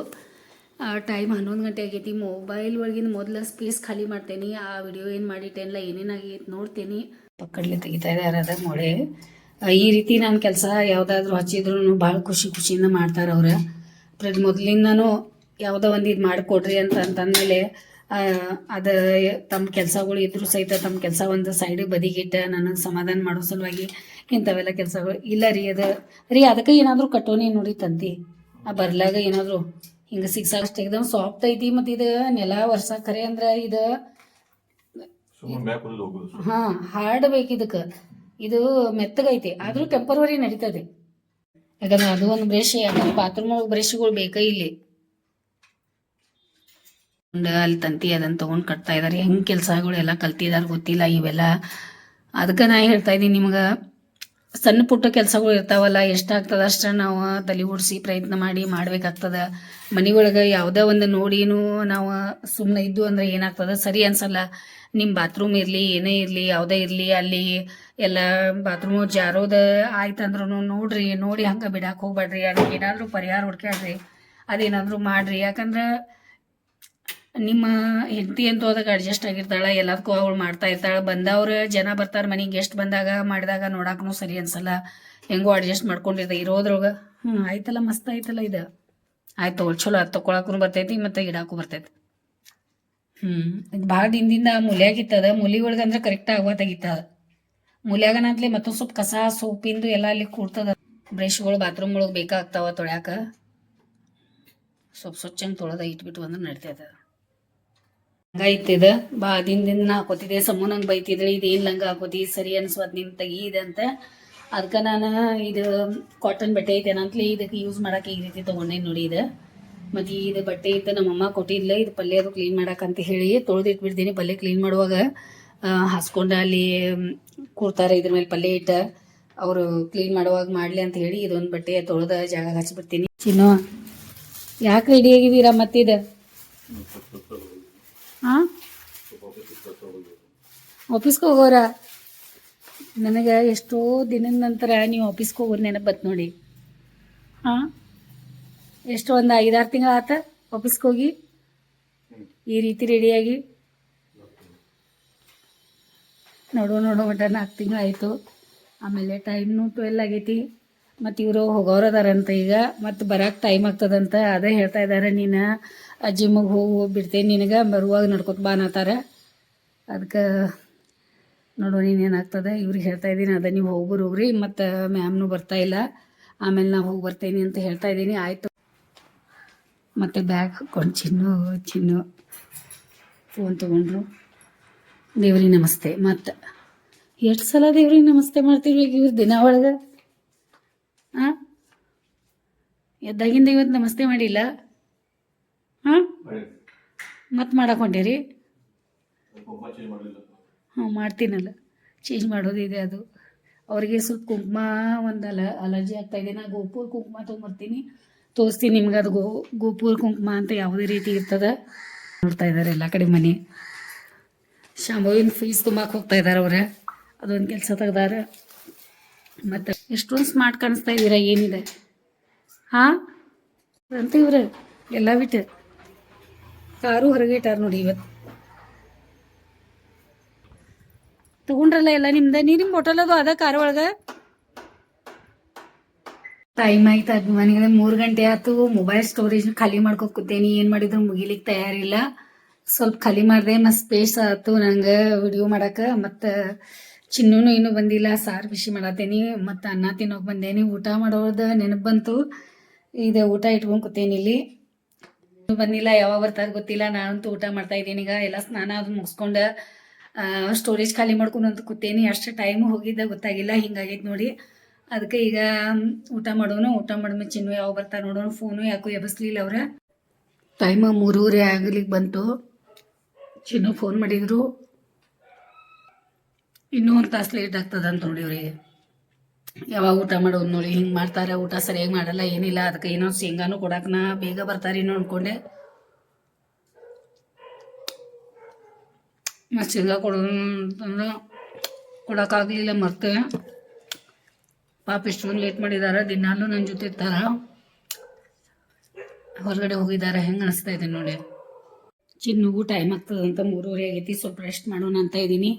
[SPEAKER 1] ಟೈಮ್ ಹನ್ನೊಂದು ಗಂಟೆ ಆಗೈತಿ. ಮೊಬೈಲ್ ಒಳಗಿನ ಮೊದಲ ಸ್ಪೇಸ್ ಖಾಲಿ ಮಾಡ್ತೇನೆ. ಆ ವಿಡಿಯೋ ಏನು ಮಾಡಿಟ್ಟೆನಲ್ಲ ಏನೇನಾಗೈತೆ ನೋಡ್ತೇನೆ. ಪಕ್ಕಡ್ಲೆ ತೆಗಿತಾ ಇದ್ದಾರೆ ಅದ ಮೊಳೆ ಈ ರೀತಿ ನಾನು ಕೆಲಸ ಯಾವುದಾದ್ರೂ ಹಚ್ಚಿದ್ರು ಭಾಳ ಖುಷಿ ಖುಷಿಯಿಂದ ಮಾಡ್ತಾರೆ ಅವ್ರು. ಪ್ರತಿ ಮೊದಲಿಂದನೂ ಯಾವುದೋ ಒಂದು ಇದು ಮಾಡಿಕೊಡ್ರಿ ಅಂತ ಅಂತಂದಮೇಲೆ ಅದು ತಮ್ಮ ಕೆಲಸಗಳು ಇದ್ರು ಸಹಿತ ತಮ್ಮ ಕೆಲಸ ಒಂದು ಸೈಡ್ ಬದಿಗಿಟ್ಟ ನನಗೆ ಸಮಾಧಾನ ಮಾಡೋ ಸಲುವಾಗಿ ಇಂಥವೆಲ್ಲ ಕೆಲಸಗಳು. ಇಲ್ಲ ರೀ ಅದು ರೀ ಅದಕ್ಕೆ ಏನಾದರೂ ಕಟ್ಟೋನಿ ನೋಡಿ ತಂತಿ. ಆ ಬರ್ಲಾಗ ಏನಾದರೂ ಹಿಂಗೆ ಸಿಕ್ಸ್ ಅಷ್ಟು ಎಕ್ದಮ್ ಸಾಫ್ಟ್ ಐತಿ ಮತ್ತು ಇದು ನೆಲ ವರ್ಷ ಖರೆ ಅಂದ್ರೆ ಇದು ಹಾಂ ಹಾರ್ಡ್ ಬೇಕು ಇದಕ್ಕೆ ಇದು ಮೆತ್ತಗೈತಿ ಆದರೂ ಟೆಂಪರವರಿ ನಡೀತದೆ. ಯಾಕಂದ್ರೆ ಅದು ಒಂದು ಬ್ರಷ್ ಯಾಕಂದ್ರೆ ಬಾತ್ರೂಮ್ ಒಳಗೆ ಬ್ರಷ್ಗಳು ಬೇಕೇ ಇಲ್ಲಿ. ಅಲ್ಲಿ ತಂತಿ ಅದನ್ನ ತೊಗೊಂಡು ಕಟ್ತಾ ಇದ್ದಾರೆ ಹೆಂಗೆ ಕೆಲಸಗಳು ಎಲ್ಲ ಕಲ್ತಿದಾರೆ ಗೊತ್ತಿಲ್ಲ ಇವೆಲ್ಲ. ಅದಕ್ಕೆ ನಾ ಹೇಳ್ತಾ ಇದೀನಿ ನಿಮ್ಗೆ, ಸಣ್ಣ ಪುಟ್ಟ ಕೆಲಸಗಳು ಇರ್ತಾವಲ್ಲ, ಎಷ್ಟಾಗ್ತದ ಅಷ್ಟ ನಾವು ತಲೆ ಓಡಿಸಿ ಪ್ರಯತ್ನ ಮಾಡಿ ಮಾಡ್ಬೇಕಾಗ್ತದ. ಮನೆ ಒಳಗೆ ಯಾವುದೇ ಒಂದು ನೋಡಿನೂ ನಾವು ಸುಮ್ಮನೆ ಇದ್ದು ಅಂದ್ರೆ ಏನಾಗ್ತದ? ಸರಿ ಅನ್ಸಲ್ಲ. ನಿಮ್ಮ ಬಾತ್ರೂಮ್ ಇರಲಿ, ಏನೇ ಇರಲಿ, ಯಾವುದೇ ಇರಲಿ, ಅಲ್ಲಿ ಎಲ್ಲ ಬಾತ್ರೂಮು ಜಾರೋದ ಆಯ್ತಂದ್ರೂ ನೋಡ್ರಿ, ನೋಡಿ ಹಂಗೆ ಬಿಡಕ್ಕೆ ಹೋಗ್ಬೇಡ್ರಿ ಅದಕ್ಕೆ ಏನಾದರೂ ಪರಿಹಾರ ಹುಡ್ಕ್ಯಾಡ್ರಿ ಅದೇನಾದರೂ ಮಾಡ್ರಿ. ಯಾಕಂದ್ರೆ ನಿಮ್ಮ ಹೆಂಡತಿ ಅಂತೂ ಅದಕ್ಕೆ ಅಡ್ಜಸ್ಟ್ ಆಗಿರ್ತಾಳೆ, ಎಲ್ಲದಕ್ಕೂ ಅವಳು ಮಾಡ್ತಾ ಇರ್ತಾಳೆ. ಬಂದವ್ರು ಜನ ಬರ್ತಾರೆ ಮನೆಗೆ ಗೆಸ್ಟ್ ಬಂದಾಗ ಮಾಡಿದಾಗ ನೋಡಕ್ಕೂ ಸರಿ ಅನ್ಸಲ್ಲ. ಹೆಂಗೋ ಅಡ್ಜಸ್ಟ್ ಮಾಡ್ಕೊಂಡಿರ್ತ ಇರೋದ್ರೊಳಗೆ ಹ್ಞೂ ಆಯ್ತಲ್ಲ, ಮಸ್ತ್ ಆಯ್ತಲ್ಲ ಇದು. ಆಯ್ತು ತಗೊಳ್, ಚಲೋ ಅದು ತೊಗೊಳಕ್ಕೂ ಬರ್ತೈತಿ ಮತ್ತು ಇಡಾಕು ಬರ್ತೈತಿ. ಹ್ಞೂ ಇದು ಭಾಳ ದಿನದಿಂದ ಮುಲಿಯಾಗಿತ್ತದ ಮುಲಿ ಒಳಗೆ ಅಂದ್ರೆ ಕರೆಕ್ಟ್ ಆಗೋತಾಗಿತ್ತದ ಮೂಲ್ಯಾಗನಂತಲೇ ಮತ್ತೊಂದು ಸ್ವಲ್ಪ ಕಸ ಸೋಪಿಂದು ಎಲ್ಲ ಅಲ್ಲಿ ಕೂಡ್ತದ. ಬ್ರಷ್ಗಳು ಬಾತ್ರೂಮ್ ಒಳಗೆ ಬೇಕಾಗ್ತಾವ ತೊಳ್ಯಾಕ. ಸ್ವಲ್ಪ ಸ್ವಚ್ಛಂಗೆ ತೊಳೆದ ಇಟ್ಬಿಟ್ಟು ಅಂದ್ರೆ ನಡ್ತೈತೆ ಲಂಗ ಇತ್ತಿದ ಬಾ ದಿನ ನಾ ಹಾಕೋತಿದ್ದೆ. ಸಮೂ ನಂಗೆ ಬೈತಿದ್ರೆ ಇದು ಏನು ಲಂಗ ಹಾಕೋತಿ? ಸರಿ ಅನ್ಸ್ವತ್ ನಿನ್ ತೆಗಿ ಅಂತ. ಅದಕ್ಕೆ ನಾನು ಇದು ಕಾಟನ್ ಬಟ್ಟೆ ಐತೆ ಅಂತಲೇ ಇದಕ್ಕೆ ಯೂಸ್ ಮಾಡಕ್ಕೆ ಈ ರೀತಿ ತೊಗೊಂಡೆ ನೋಡಿ ಇದು. ಮತ್ತು ಇದು ಬಟ್ಟೆ ಇತ್ತು ನಮ್ಮಮ್ಮ ಕೊಟ್ಟಿದ್ಲ. ಇದು ಪಲ್ಯ ಅದು ಕ್ಲೀನ್ ಅಂತ ಹೇಳಿ ತೊಳೆದು ಇಟ್ಬಿಡ್ತೀನಿ ಪಲ್ಯ ಕ್ಲೀನ್ ಮಾಡುವಾಗ ಹಾಸ್ಕೊಂಡು ಅಲ್ಲಿ ಕೂರ್ತಾರೆ ಇದ್ರ ಮೇಲೆ ಪಲ್ಯ ಇಟ್ಟ. ಅವರು ಕ್ಲೀನ್ ಮಾಡುವಾಗ ಮಾಡಲಿ ಅಂತ ಹೇಳಿ ಇದೊಂದು ಬಟ್ಟೆ ತೊಳೆದ ಜಾಗ ಹಚ್ಚಿಬಿಡ್ತೀನಿ ಚಿನ್ನ, ಯಾಕೆ ರೆಡಿ ಆಗಿದ್ದೀರಾ ಮತ್ತಿದು ಹಾಂ ಆಫೀಸ್ಗೆ ಹೋಗೋರ ನನಗೆ ಎಷ್ಟೋ ದಿನದ ನಂತರ ನೀವು ಆಫೀಸ್ಗೆ ಹೋಗೋದು ನೆನಪು ಬತ್ತು ನೋಡಿ. ಹಾಂ ಎಷ್ಟು ಒಂದು ಐದಾರು ತಿಂಗಳು ಆತ ಆಫೀಸ್ಗೆ ಹೋಗಿ ಈ ರೀತಿ ರೆಡಿಯಾಗಿ. ನೋಡೋ ನೋಡೋ ಮಟ್ಟ ನಾಲ್ಕು ತಿಂಗಳು ಆಯಿತು. ಆಮೇಲೆ ಟೈಮ್ನು ಟ್ವೆಲ್ ಆಗೈತಿ. ಮತ್ತು ಇವರು ಹೋಗೋರದಾರಂತ ಈಗ. ಮತ್ತು ಬರಕ್ಕೆ ಟೈಮ್ ಆಗ್ತದಂತ ಅದೇ ಹೇಳ್ತಾ ಇದ್ದಾರೆ ನೀನು. ಜಿಮ್ಮಿಗೆ ಹೋಗಿ ಬಿಡ್ತೇನೆ ನಿನಗೆ, ಬರುವಾಗ ನಡ್ಕೊತ ಬಾ ಅನ್ನತ್ತಾರ ಅದಕ್ಕೆ ನೋಡೋಣ ಏನಾಗ್ತದೆ ಇವ್ರಿಗೆ ಹೇಳ್ತಾ ಇದ್ದೀನಿ, ಅದ ನೀವು ಹೋಗ್ಬರು ಹೋಗ್ರಿ ಮತ್ತು ಮ್ಯಾಮ್ನು ಇಲ್ಲ. ಆಮೇಲೆ ನಾ ಹೋಗಿ ಬರ್ತೇನೆ ಅಂತ ಹೇಳ್ತಾ ಇದ್ದೀನಿ, ಆಯಿತು. ಮತ್ತು ಬ್ಯಾಗ್ ಹಾಕ್ಕೊಂಡು ಚಿನ್ನು ಚಿನ್ನು. ಫೋನ್ ತೊಗೊಂಡ್ರು ದೇವ್ರಿಗೆ ನಮಸ್ತೆ, ಮತ್ತು. ಎಷ್ಟು ಸಲ ದೇವ್ರಿಗೆ ನಮಸ್ತೆ ಮಾಡ್ತೀವಿ ಈಗ ಇವ್ರು ದಿನ ಒಳಗೆ? ಹಾಂ ಎದ್ದಾಗಿಂದ ಇವತ್ತು ನಮಸ್ತೆ ಮಾಡಿಲ್ಲ? ಹಾಂ? ಮತ್ತೆ ಮಾಡಕ್ಕೆ ಹೊಂಟೀರಿ
[SPEAKER 2] ಚೇಂಜ್ ಮಾಡಲಿಲ್ಲ
[SPEAKER 1] ಹಾಂ ಮಾಡ್ತೀನಲ್ಲ. ಚೇಂಜ್ ಮಾಡೋದಿದೆ ಅದು. ಅವರಿಗೆ ಸ್ವಲ್ಪ ಕುಂಕುಮ ಒಂದು ಅಲ ಅಲರ್ಜಿ ಆಗ್ತಾ ಇದೆ. ನಾ ಗೋಪುರ ಕುಂಕುಮ ತೊಗೊಂಬರ್ತೀನಿ. ತೋರಿಸ್ತೀನಿ ನಿಮ್ಗೆ ಅದು ಗೋ ಗೋಪುರ ಕುಂಕುಮ ಅಂತ ಯಾವುದೇ ರೀತಿ ಇರ್ತದೆ. ನೋಡ್ತಾ ಇದ್ದಾರೆ ಎಲ್ಲ ಕಡೆ ಮನೆ. ಶಾಂಭವಿನ ಫೀಸ್ ತುಂಬಕ್ಕೆ ಹೋಗ್ತಾ ಇದ್ದಾರೆ ಅವ್ರೆ. ಅದೊಂದು ಕೆಲಸ ತೆಗ್ದಾರ. ಮತ್ತು ಎಷ್ಟೊಂದು ಸ್ಮಾರ್ಟ್ ಕಾಣಿಸ್ತಾ ಇದ್ದೀರಾ ಏನಿದೆ? ಹಾಂ? ಅಂತ ಇವ್ರೆ. ಎಲ್ಲ ಬಿಟ್ಟು. ಕಾರು ಹೊರಗೆ ಇಟ್ಟಾರ ನೋಡಿ ಇವತ್ತು. ತಗೊಂಡ್ರಲ್ಲ ಎಲ್ಲ ನಿಮ್ದ? ನೀರಿನ ಬಾಟಲ್ ಅದು ಅದ ಕಾರ್ ಒಳಗ? ಟೈಮ್ ಆಯ್ತು ಅಭಿಮಾನಿಗಳ, ಮೂರು ಗಂಟೆ ಆಯ್ತು ಮೊಬೈಲ್ ಸ್ಟೋರೇಜ್ ಖಾಲಿ ಮಾಡ್ಕೋ ಕೂತೇನಿ. ಏನು ಮಾಡಿದ್ರು ಮುಗಿಲಿಕ್ಕೆ ತಯಾರಿಲ್ಲ ಸ್ವಲ್ಪ ಖಾಲಿ ಮಾಡಿದೆ ಮತ್ತು ಸ್ಪೇಸ್ ಆಯ್ತು ನಂಗೆ ವಿಡಿಯೋ ಮಾಡಕ್ಕೆ ಮತ್ತು ಚಿನ್ನೂನು ಇನ್ನೂ ಬಂದಿಲ್ಲ. ಸಾರು ಬಿಸಿ ಮಾಡತ್ತೇನಿ ಮತ್ತು ಅನ್ನ ತಿನ್ನೋಕೆ ಬಂದೇನಿ. ಊಟ ಮಾಡೋದು ನೆನಪು ಬಂತು. ಇದು ಊಟ ಇಟ್ಕೊಂಡು ಕೂತೇನಿ ಇಲ್ಲಿ. ಬಂದಿಲ್ಲ, ಯಾವಾಗ ಬರ್ತಾರೆ ಗೊತ್ತಿಲ್ಲ. ನಾನಂತೂ ಊಟ ಮಾಡ್ತಾ ಇದ್ದೀನಿ. ಈಗ ಎಲ್ಲ ಸ್ನಾನ ಅದು ಮುಗಿಸ್ಕೊಂಡ ಸ್ಟೋರೇಜ್ ಖಾಲಿ ಮಾಡ್ಕೊಂಡು ಅಂತ ಕೂತೇನಿ. ಅಷ್ಟು ಟೈಮ್ ಹೋಗಿದ್ದ ಗೊತ್ತಾಗಿಲ್ಲ. ಹಿಂಗಾಗೈತೆ ನೋಡಿ. ಅದಕ್ಕೆ ಈಗ ಊಟ ಮಾಡೋನು, ಊಟ ಮಾಡಿದ್ಮೇಲೆ ಚಿನ್ನು ಯಾವಾಗ ಬರ್ತಾರೆ ನೋಡೋಣ. ಫೋನು ಯಾಕೋ ಎಬ್ಬಿಸ್ಲಿಲ್ಲ ಅವ್ರ. ಟೈಮ್ ಮೂರೂವರೆ ಆಗ್ಲಿಕ್ಕೆ ಬಂತು. ಚಿನ್ನು ಫೋನ್ ಮಾಡಿದ್ರು. ಇನ್ನೂ ಒಂದು ತಾಸು ಲೇಟ್ ಆಗ್ತದಂತ ನೋಡಿ ಅವ್ರಿಗೆ. ಯಾವಾಗ ಊಟ ಮಾಡೋದು ನೋಡಿ, ಹಿಂಗೆ ಮಾಡ್ತಾರೆ, ಊಟ ಸರಿಯಾಗಿ ಮಾಡಲ್ಲ, ಏನಿಲ್ಲ, ಅದಕ್ಕೆ ಏನೋ ಶೇಂಗಾನು ಕೊಡಕ್ಕೆ ನಾ ಬೇಗ ಬರ್ತಾರೇನೋ ಅನ್ಕೊಂಡೆ. ಮತ್ತು ಶೇಂಗಾ ಕೊಡೋದು ಅಂತಂದ್ರೆ ಕೊಡೋಕ್ಕಾಗಲಿಲ್ಲ ಮತ್ತೆ ಪಾಪ ಇಷ್ಟೊಂದು ಲೇಟ್ ಮಾಡಿದ್ದಾರೆ ದಿನಾಲು ನನ್ನ ಜೊತೆ ಇರ್ತಾರ. ಹೊರಗಡೆ ಹೋಗಿದ್ದಾರೆ ಹೆಂಗೆ ಅನಿಸ್ತಾ ಇದೆ ನೋಡಿ. ಚಿನ್ನುಗೂ ಟೈಮ್ ಆಗ್ತದಂತ ಮೂರುವರೆ ಆಗೈತಿ, ಸ್ವಲ್ಪ ರೆಸ್ಟ್ ಮಾಡೋಣ ಅಂತ ಇದ್ದೀನಿ.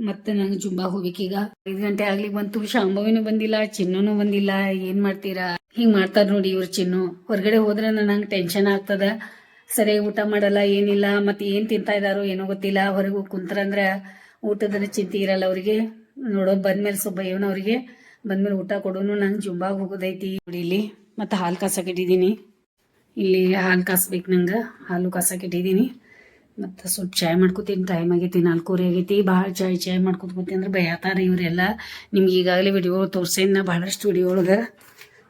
[SPEAKER 1] ಮತ್ತೆ ನಂಗೆ ಜುಂಬಾ ಹೋಗ್ಬೇಕೀಗ ಐದು ಗಂಟೆ ಆಗ್ಲಿಕ್ಕೆ ಬಂತು, ಶಾಂಭವಿನೂ ಬಂದಿಲ್ಲ ಚಿನ್ನೂ ಬಂದಿಲ್ಲ, ಏನು ಮಾಡ್ತೀರಾ? ಹಿಂಗ್ ಮಾಡ್ತಾರ ನೋಡಿ ಇವ್ರ ಚಿನ್ನು. ಹೊರಗಡೆ ಹೋದ್ರೆ ನಂಗೆ ಟೆನ್ಷನ್ ಆಗ್ತದ. ಸರಿಯಾಗಿ ಊಟ ಮಾಡಲ್ಲ, ಏನಿಲ್ಲ ಮತ್ತೆ ಏನು ತಿಂತಾ ಇದ್ದಾರೋ ಏನೋ ಗೊತ್ತಿಲ್ಲ. ಹೊರಗೆ ಕುಂತ್ರಂದ್ರೆ ಊಟದ ಚಿಂತೆ ಇರಲ್ಲ ಅವರಿಗೆ. ನೋಡೋ ಬಂದ್ಮೇಲೆ ಸ್ವಲ್ಪ ಇವನು ಅವರಿಗೆ. ಬಂದ್ಮೇಲೆ ಊಟ ಕೊಡೋನು ನಂಗೆ ಜುಂಬಾಗ್ ಹೋಗೋದೈತಿ ನೋಡಿ ಇಲ್ಲಿ. ಮತ್ತೆ ಹಾಲು ಕಾಸಕ್ಕೆ ಇಟ್ಟಿದ್ದೀನಿ ಇಲ್ಲಿ ಹಾಲು ಕಾಸ್ಬೇಕು ನಂಗೆ. ಹಾಲು ಕಾಸಕ್ಕೆ ಇಟ್ಟಿದ್ದೀನಿ ಮತ್ತು ಸ್ವಲ್ಪ ಚಾಯ್ ಮಾಡ್ಕೋತೀನಿ ಟೈಮ್ ಆಗೈತಿ ನಾಲ್ಕೂವರೆ ಆಗೈತಿ ಭಾಳ ಚಾಯ್ ಚಾಯ್ ಮಾಡ್ಕೊತ ಅಂದ್ರೆ ಬೈತಾರೆ ಇವರೆಲ್ಲ. ನಿಮ್ಗೆ ಈಗಾಗಲೇ ವಿಡಿಯೋ ತೋರ್ಸೇನಿ ನಾ ಭಾಳಷ್ಟು ವಿಡಿಯೋ ಒಳಗೆ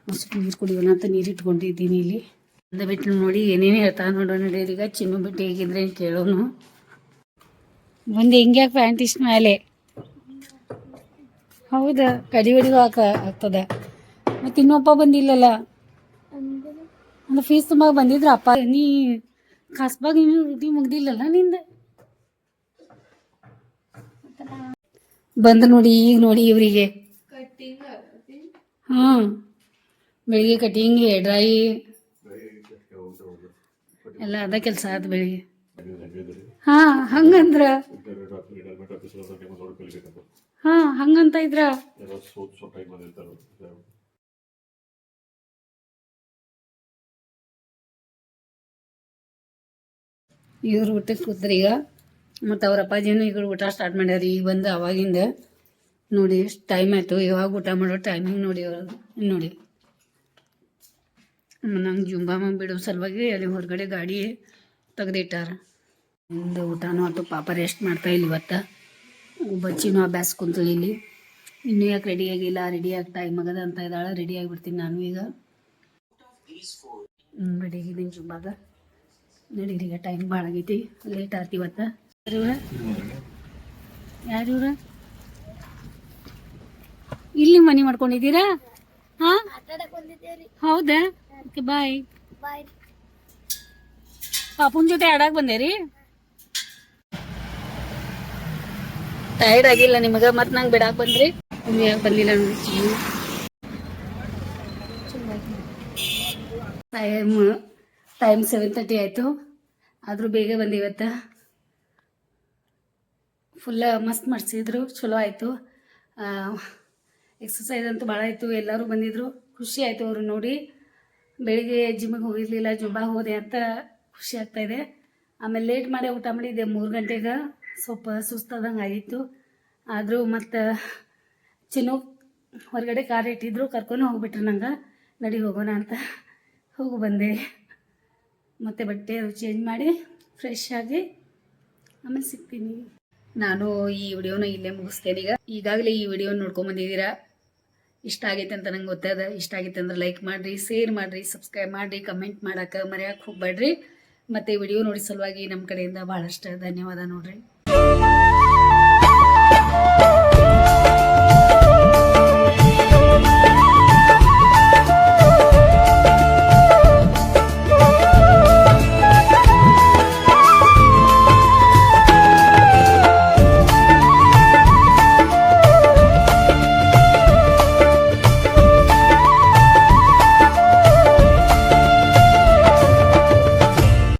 [SPEAKER 1] ಸ್ವಲ್ಪ ನೀರು ಕುಡಿಯೋಣ ಅಂತ ನೀರು ಇಟ್ಕೊಂಡಿದ್ದೀನಿ ಇಲ್ಲಿ. ಅಂದ ಬಿಟ್ಟು ನೋಡಿ ಏನೇನು ಹೇಳ್ತಾ ನೋಡೋಣ ಈಗ. ಚಿನ್ನು ಬಿಟ್ಟು ಹೇಗಿದ್ರೆ ಕೇಳೋನು. ಮುಂದೆ ಹಿಂಗೆ ಪ್ಯಾಂಟ್ ಇಷ್ಟ ಮೇಲೆ ಹೌದಾ? ಕಡಿ ಹೊಡಿಗೂ ಹಾಕ ಆಗ್ತದ. ಮತ್ತೆ ಇನ್ನೊಬ್ಬ ಬಂದಿಲ್ಲಲ್ಲ? ಅಂದ್ರೆ ಫೀಸ್ ತುಂಬ ಬಂದಿದ್ರ ಅಪ್ಪ? ನೀ ಖಾಸ್ಬಾಗ ಇನ್ನೂ ರೂಟಿ ಮುಗ್ದಿಲ್ಲಲ್ಲ ನಿಂದ? ಬಂದು ನೋಡಿ, ಈಗ ನೋಡಿ ಇವರಿಗೆ. ಹಾಂ, ಬೆಳಿಗ್ಗೆ ಕಟಿಂಗ್ ಡ್ರೈ ಎಲ್ಲ ಅದ ಕೆಲಸ ಆದ ಬೆಳಿಗ್ಗೆ. ಹಾಂ, ಹಂಗಂದ್ರ? ಹಾಂ, ಹಂಗಂತ ಇದ್ರ? ಇವ್ರು ಊಟಕ್ಕೆ ಕೂತ್ರಿ ಈಗ ಮತ್ತು ಅವ್ರ ಅಪ್ಪಾಜಿನೂ ಈಗ ಊಟ ಸ್ಟಾರ್ಟ್ ಮಾಡ್ಯಾರ. ಈಗ ಬಂದು ಅವಾಗಿಂದ ನೋಡಿ ಎಷ್ಟು ಟೈಮ್ ಆಯಿತು. ಇವಾಗ ಊಟ ಮಾಡೋ ಟೈಮಿಂಗ್ ನೋಡಿ ನೋಡಿ. ನಂಗೆ ಜುಂಬಾಮ ಬಿಡೋ ಸಲುವಾಗಿ ಅಲ್ಲಿ ಹೊರಗಡೆ ಗಾಡಿ ತೆಗೆದಿಟ್ಟಾರ. ಒಂದು ಊಟನೂ ಆತು. ಪಾಪ ರೆಸ್ಟ್ ಮಾಡ್ತಾ ಇಲ್ಲ ಇವತ್ತು. ಬಚ್ಚಿನೂ ಅಭ್ಯಾಸ ಕುಂತು ಇಲ್ಲಿ. ಇನ್ನೂ ಯಾಕೆ ರೆಡಿ ಆಗಿಲ್ಲ? ರೆಡಿ ಆಗಿ ಟೈಮ್ ಆಗದ ಅಂತ ಇದ್ದಾಳೆ. ರೆಡಿ ಆಗಿಬಿಡ್ತೀನಿ ನಾನು ಈಗ. ರೆಡಿ ಆಗಿದ್ದೀನಿ ಜುಂಬಾಗ. ನಡೀರಿ ಈಗ ಟೈಮ್ ಭಾಳ ಆಗೈತಿ. ಲೇಟ್ ಆಯ್ತು ಇವತ್ತು. ಇವ್ರ ಯಾರು ಇವ್ರ ಇಲ್ಲಿ ಮನೆ ಮಾಡ್ಕೊಂಡಿದ್ದೀರಾ? ಹಾ? ಹೌದಾ? ಓಕೆ ಬಾಯ್ ಪಾಪುನ್ ಜೊತೆ ಆಡಾಕ್ ಬಂದೇರಿ? ಟೈರ್ಡ್ ಆಗಿಲ್ಲ ನಿಮಗ? ಮತ್ ನಂಗೆ ಬಿಡಾಕ್ ಬಂದ್ರಿ? ನೀವು ಯಾಕೆ ಬಂದಿಲ್ಲ ನೋಡಿ ಟೈಮ್ ಟೈಮ್ ಸೆವೆನ್ ತರ್ಟಿ ಆಯಿತು. ಆದರೂ ಬೇಗ ಬಂದು ಇವತ್ತು. ಫುಲ್ಲ ಮಸ್ತ್ ಮಾಡಿಸಿದ್ರು. ಚಲೋ ಆಯಿತು. ಎಕ್ಸಸೈಸ್ ಅಂತೂ ಭಾಳ ಆಯಿತು. ಎಲ್ಲರೂ ಬಂದಿದ್ದರು ಖುಷಿ ಆಯಿತು ಅವರು ನೋಡಿ. ಬೆಳಿಗ್ಗೆ ಜಿಮ್ಮಿಗೆ ಹೋಗಿರಲಿಲ್ಲ. ಜುಂಬಾ ಹೋದೆ ಅಂತ ಖುಷಿ ಆಗ್ತಾಯಿದೆ ಆಮೇಲೆ ಲೇಟ್ ಮಾಡಿ ಊಟ ಮಾಡಿದ್ದೆ. ಮೂರು ಗಂಟೆಗೆ ಸ್ವಲ್ಪ ಸುಸ್ತಾದಂಗೆ ಆಗಿತ್ತು. ಆದರೂ ಮತ್ತು ಚಿನ್ನು ಹೊರಗಡೆ ಕಾರ್ ಇಟ್ಟಿದ್ರು. ಕರ್ಕೊಂಡು ಹೋಗ್ಬಿಟ್ರು ನಂಗೆ. ನಡಿ ಹೋಗೋಣ ಅಂತ ಹೋಗಿ ಬಂದೆ. ಮತ್ತೆ ಬಟ್ಟೆ ಚೇಂಜ್ ಮಾಡಿ ಫ್ರೆಶ್ ಆಗಿ ಆಮೇಲೆ ಸಿಗ್ತೀನಿ. ನಾನು ಈ ವಿಡಿಯೋನ ಇಲ್ಲೇ ಮುಗಿಸ್ತೇನೆ ಈಗ. ಈಗಾಗಲೇ ಈ ವಿಡಿಯೋ ನೋಡ್ಕೊಂಬಂದಿದ್ದೀರಾ ಇಷ್ಟ ಆಗೈತೆ ಅಂತ ನಂಗೆ ಗೊತ್ತಾದ. ಇಷ್ಟ ಆಗೈತೆ ಅಂದ್ರೆ ಲೈಕ್ ಮಾಡ್ರಿ ಶೇರ್ ಮಾಡಿರಿ ಸಬ್ಸ್ಕ್ರೈಬ್ ಮಾಡಿರಿ ಕಮೆಂಟ್ ಮಾಡೋಕೆ ಮರೆಯೋಕೆ ಹೋಗ್ಬೇಡ್ರಿ. ಮತ್ತು ವಿಡಿಯೋ ನೋಡಿ ಸಲುವಾಗಿ ನಮ್ಮ ಕಡೆಯಿಂದ ಭಾಳಷ್ಟು ಧನ್ಯವಾದ ನೋಡ್ರಿ.